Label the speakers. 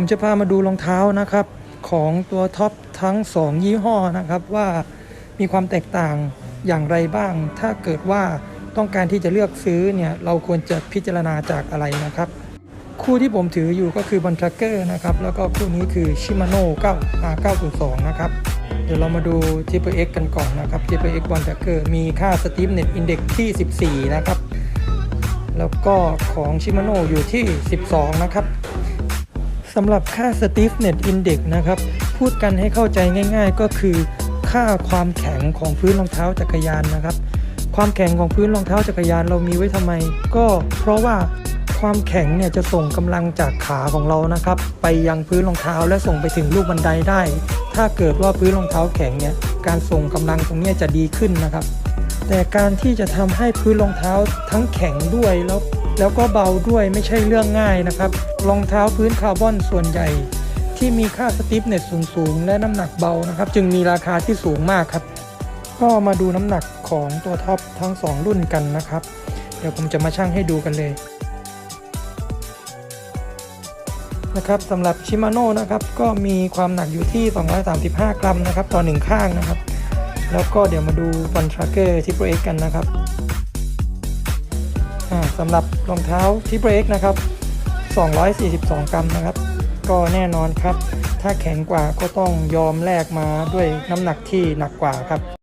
Speaker 1: ผมจะพามาดูรองเท้านะครับ ของตัวท็อปทั้ง 2 ยี่ห้อนะครับว่ามีความแตกต่างอย่างไรบ้าง ถ้าเกิดว่าต้องการที่จะเลือกซื้อเนี่ยเราควรจะพิจารณาจากอะไรนะครับ คู่ที่ผมถืออยู่ก็คือบ o นทรั c เกอร์นะครับแล้วก็คู่นี้คือ Shimano 9 R902 นะครับเดี๋ยวเรามาดู t p x กันก่อนนะครับ Triple X b o n t r a c k e r มีค่า Stiffness Index ที่ 14 นะครับ แล้วก็ของ Shimano อยู่ที่ 12 นะครับ สำหรับค่า Stiffness Index นะครับ พูดกันให้เข้าใจง่าย ๆ ก็คือ ค่าความแข็งของพื้นรองเท้าจักรยานนะครับ ความแข็งของพื้นรองเท้าจักรยานเรามีไว้ทำไม ก็เพราะว่าความแข็งเนี่ยจะส่งกำลังจากขาของเรานะครับ ไปยังพื้นรองเท้าและส่งไปถึงลูกบันไดได้ ถ้าเกิดว่าพื้นรองเท้าแข็งเนี่ยการส่งกำลังตรงนี้จะดีขึ้นนะครับ แต่การที่จะทำให้พื้นรองเท้าทั้งแข็งด้วยแล้วแล้วก็เบาด้วยไม่ใช่เรื่องง่ายนะครับ รองเท้าพื้นคาร์บอนส่วนใหญ่ ที่มีค่าสติฟเนสสูงๆ และน้ำหนักเบานะครับ จึงมีราคาที่สูงมากครับ ก็มาดูน้ำหนักของตัวท็อปทั้ง 2 รุ่นกันนะครับ เดี๋ยวผมจะมาชั่งให้ดูกันเลยนะครับสำหรับชิมาโน่นะครับก็มีความหนักอยู่ที่ 235 กรัมนะครับต่อ 1 ข้างนะครับ แล้วก็เดี๋ยวมาดูฟันทรัคเกอร์ที่โปรเอ็กกันนะครับอ่าสำหรับรองเท้าที่โปรเอ็กนะครับ 242 กรัมนะครับ ก็แน่นอนครับ ถ้าแข็งกว่าก็ต้องยอมแลกมาด้วยน้ำหนักที่หนักกว่าครับ